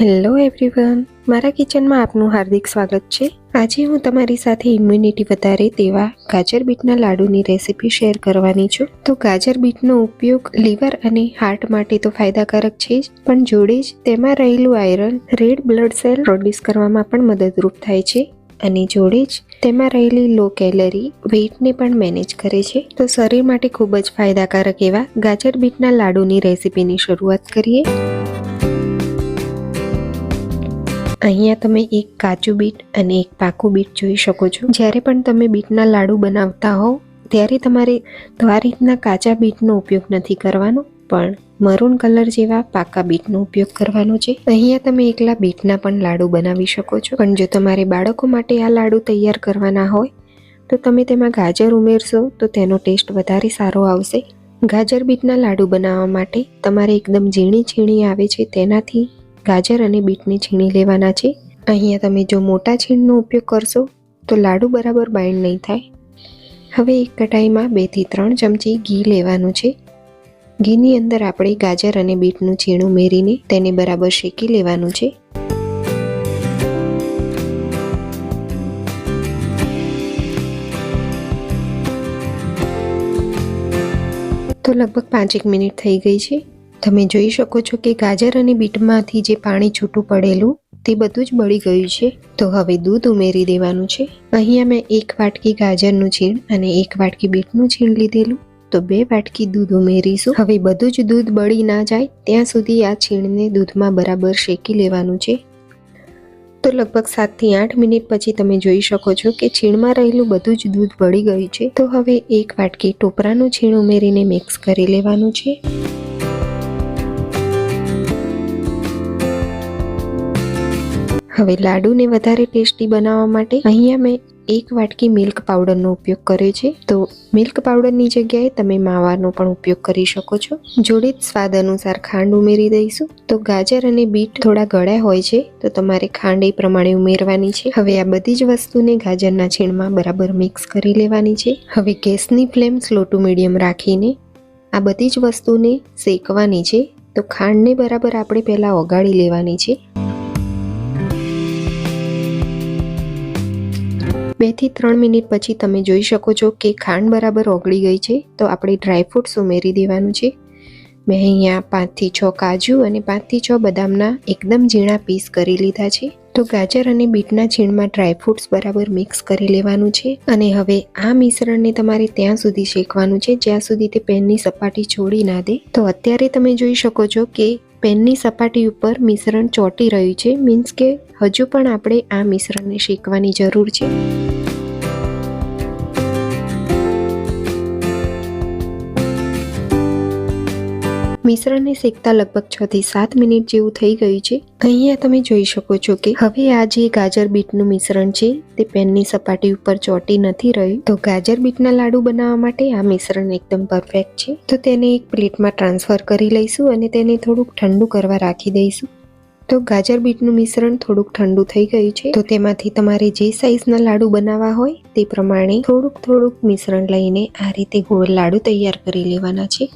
Hello everyone મારા કિચનમાં આપનું હાર્દિક સ્વાગત છે. આજે હું તમારી સાથે ઇમ્યુનિટી વધારે તેવા ગાજર બીટના લાડુની રેસિપી શેર કરવાની છું. તો ગાજર બીટનો ઉપયોગ લીવર અને હાર્ટ માટે તો ફાયદાકારક છે જ, પણ જોડે જ તેમાં રહેલું iron red blood cell produce કરવામાં પણ મદદરૂપ થાય છે. અને જોડે જ તેમાં રહેલી લો કેલરી વેઇટને પણ મેનેજ કરે છે. તો શરીર માટે ખૂબ જ ફાયદાકારક એવા ગાજર બીટના લાડુની રેસિપીની શરૂઆત કરીએ. અહીંયા તમે એક કાચું બીટ અને એક પાકું બીટ જોઈ શકો છો. જ્યારે પણ તમે બીટના લાડુ બનાવતા હોવ, ત્યારે તમારે તો આ રીતના કાચા બીટનો ઉપયોગ નથી કરવાનો, પણ મરૂન કલર જેવા પાકા બીટનો ઉપયોગ કરવાનો છે. અહીંયા તમે એકલા બીટના પણ લાડુ બનાવી શકો છો. પણ જો તમારે બાળકો માટે આ લાડુ તૈયાર કરવાના હોય, તો તમે તેમાં ગાજર ઉમેરશો, તો તેનો ટેસ્ટ વધારે સારો આવશે. ગાજર બીટના લાડુ બનાવવા માટે તમારે એકદમ ઝીણી ઝીણી આવે છે, તેનાથી ગાજર અને બીટને છીણી લેવાના છે. અહીંયા તમે જો મોટા છીણનો ઉપયોગ કરશો, તો લાડુ બરાબર બાઇન્ડ નહીં થાય. હવે એક કઢાઈમાં બેથી ત્રણ ચમચી ઘી લેવાનું છે. ઘીની અંદર આપણે ગાજર અને બીટનું છીણું ઉમેરીને તેને બરાબર શેકી લેવાનું છે. તો લગભગ પાંચેક મિનિટ થઈ ગઈ છે. તમે જોઈ શકો છો કે ગાજર અને બીટમાંથી જે પાણી છૂટું પડેલું, તે બધું જ બળી ગયું છે. તો હવે દૂધ ઉમેરી દેવાનું છે. અહીંયા મેં એક વાટકી ગાજરનું છીણ અને એક વાટકી બીટનું છીણ લીધેલું. તો બે વાટકી દૂધ ઉમેરીશું. હવે બધું જ દૂધ બળી ના જાય, ત્યાં સુધી આ છીણને દૂધમાં બરાબર શેકી લેવાનું છે. તો લગભગ સાતથી આઠ મિનિટ પછી તમે જોઈ શકો છો કે છીણમાં રહેલું બધું જ દૂધ બળી ગયું છે. તો હવે એક વાટકી ટોપરાનું છીણ ઉમેરીને મિક્સ કરી લેવાનું છે. હવે લાડુને વધારે ટેસ્ટી બનાવવા માટે અહીંયા મેં એક વાટકી મિલ્ક પાવડરનો ઉપયોગ કર્યો છે. તો મિલ્ક પાવડરની જગ્યાએ તમે માવાનો પણ ઉપયોગ કરી શકો છો. જોડે જ સ્વાદ અનુસાર ખાંડ ઉમેરી દઈશું. તો ગાજર અને બીટ થોડા ગળ્યા હોય છે, તો તમારે ખાંડ એ પ્રમાણે ઉમેરવાની છે. હવે આ બધી જ વસ્તુને ગાજરના છીણમાં બરાબર મિક્સ કરી લેવાની છે. હવે ગેસની ફ્લેમ સ્લો ટુ મીડિયમ રાખીને આ બધી જ વસ્તુને શેકવાની છે. તો ખાંડને બરાબર આપણે પહેલાં ઓગાળી લેવાની છે. બેથી ત્રણ મિનિટ પછી તમે જોઈ શકો છો કે ખાંડ બરાબર ઓગળી ગઈ છે. તો આપણે ડ્રાયફ્રૂટ્સ ઉમેરી દેવાનું છે. મેં અહીંયા પાંચથી છ કાજુ અને પાંચથી છ બદામના એકદમ ઝીણા પીસ કરી લીધા છે. તો ગાજર અને બીટના છીણમાં ડ્રાયફ્રૂટ્સ બરાબર મિક્સ કરી લેવાનું છે. અને હવે આ મિશ્રણને તમારે ત્યાં સુધી શેકવાનું છે. જ્યાં સુધી તે પેનની સપાટી છોડી ના દે. તો અત્યારે તમે જોઈ શકો છો કે પેનની સપાટી ઉપર મિશ્રણ ચોંટી રહ્યું છે. મીન્સ કે હજુ પણ આપણે આ મિશ્રણને શેકવાની જરૂર છે. મિશ્રણને શેકતા લગભગ છ થી સાત મિનિટ જેવું થઈ ગયું છે. અહીંયા તમે જોઈ શકો છો કે હવે આ જે ગાજર બીટનું મિશ્રણ છે, તે પેનની સપાટી ઉપર ચોટી નથી રહ્યું. તો ગાજર બીટના લાડુ બનાવવા માટે આ મિશ્રણ એકદમ પરફેક્ટ છે. તો તેને એક પ્લેટમાં ટ્રાન્સફર કરી લઈશું અને તેને થોડુંક ઠંડુ કરવા રાખી દઈશું. તો ગાજર બીટનું મિશ્રણ થોડુંક ઠંડુ થઈ ગયું છે. તો તેમાંથી તમારે જે સાઈઝના લાડુ બનાવવા હોય, તે પ્રમાણે થોડુંક થોડુંક મિશ્રણ લઈને આ રીતે ગોળ લાડુ તૈયાર કરી લેવાના છે.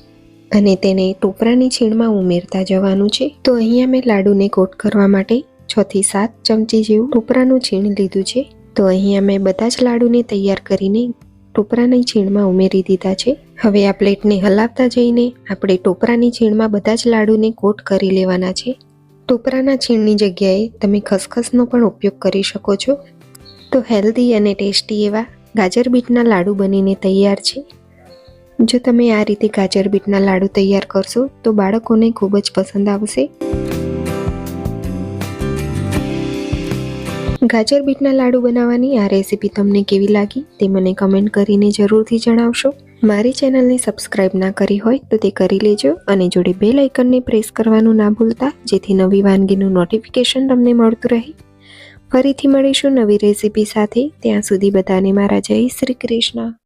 અને તેને ટોપરાની છીણમાં ઉમેરતા જવાનું છે, તો અહીંયા મેં લાડુને કોટ કરવા માટે છ થી સાત ચમચી જેવું ટોપરાનું છીણ લીધું છે, તો અહીંયા મેં બધા જ લાડુને તૈયાર કરીને ટોપરાની છીણમાં ઉમેરી દીધા છે. હવે આ પ્લેટને હલાવતા જઈને આપણે ટોપરાની છીણમાં બધા જ લાડુને કોટ કરી લેવાના છે. ટોપરાના છીણની જગ્યાએ તમે ખસખસનો પણ ઉપયોગ કરી શકો છો. તો હેલ્ધી અને ટેસ્ટી એવા ગાજર બીટના લાડુ બનીને તૈયાર છે. જો તમે આ રીતે ગાજર બીટના લાડુ તૈયાર કરશો, તો બાળકોને ખૂબ જ પસંદ આવશે. ગાજર બીટના લાડુ બનાવવાની આ રેસીપી તમને કેવી લાગી તે મને કમેન્ટ કરીને જરૂરથી જણાવશો. મારી ચેનલને સબસ્ક્રાઇબ ના કરી હોય તો તે કરી લેજો અને જોડે બે લાઇકનને પ્રેસ કરવાનું ના ભૂલતા, જેથી નવી વાનગીનું નોટિફિકેશન તમને મળતું રહે. ફરીથી મળીશું નવી રેસીપી સાથે. ત્યાં સુધી બધાને મારા જય શ્રી કૃષ્ણ.